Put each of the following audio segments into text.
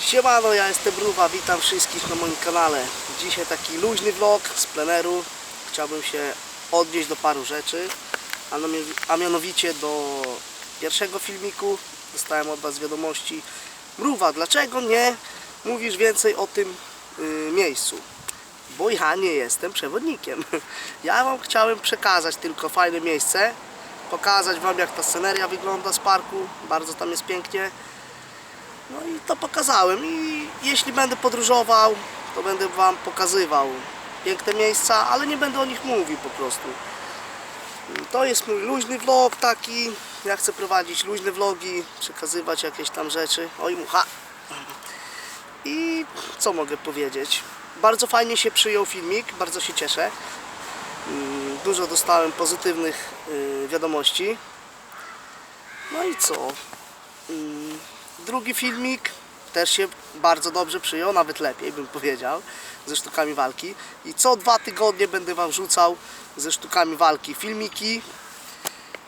Siemano, ja jestem Bruwa, witam wszystkich na moim kanale. Dzisiaj taki luźny vlog z pleneru. Chciałbym się odnieść do paru rzeczy, a, mianowicie do pierwszego filmiku. Dostałem od Was wiadomości. Bruwa, dlaczego nie mówisz więcej o tym y, miejscu? Bo ja nie jestem przewodnikiem. Ja Wam chciałem przekazać tylko fajne miejsce, pokazać Wam jak ta sceneria wygląda z parku. Bardzo tam jest pięknie. No i to pokazałem i jeśli będę podróżował, to będę Wam pokazywał piękne miejsca, ale nie będę o nich mówił po prostu. To jest mój luźny vlog taki, ja chcę prowadzić luźne vlogi, przekazywać jakieś tam rzeczy. Oj mucha! I co mogę powiedzieć? Bardzo fajnie się przyjął filmik, bardzo się cieszę. Mm, Dużo dostałem pozytywnych y, wiadomości. No i co? Drugi filmik też się bardzo dobrze przyjął, nawet lepiej bym powiedział, ze sztukami walki. I co dwa tygodnie będę Wam rzucał ze sztukami walki filmiki.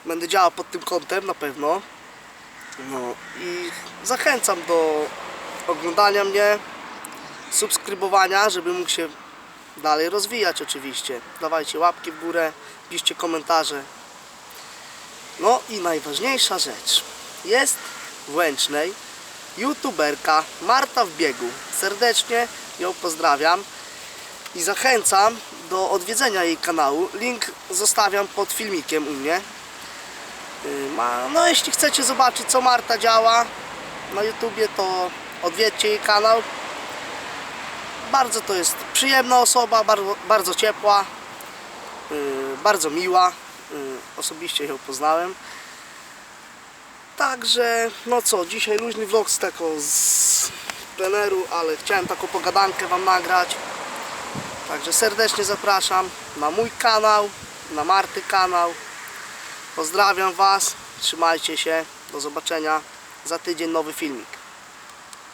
Będę działał pod tym kątem na pewno. No i zachęcam do oglądania mnie, subskrybowania, żeby mógł się dalej rozwijać oczywiście. Dawajcie łapki w górę, piszcie komentarze. No i najważniejsza rzecz. Jest Łęcznej youtuberka Marta w biegu. Serdecznie ją pozdrawiam i zachęcam do odwiedzenia jej kanału. Link zostawiam pod filmikiem u mnie. Y, Ma, no jeśli chcecie zobaczyć co Marta działa na YouTubie, to odwiedźcie jej kanał. Bardzo to jest przyjemna osoba, bardzo, bardzo ciepła, y, bardzo miła. Y, Osobiście ją poznałem. Także, no co, dzisiaj luźny vlog z tego z pleneru, ale chciałem taką pogadankę Wam nagrać. Także serdecznie zapraszam na mój kanał, na Marty kanał. Pozdrawiam Was, trzymajcie się, do zobaczenia za tydzień nowy filmik.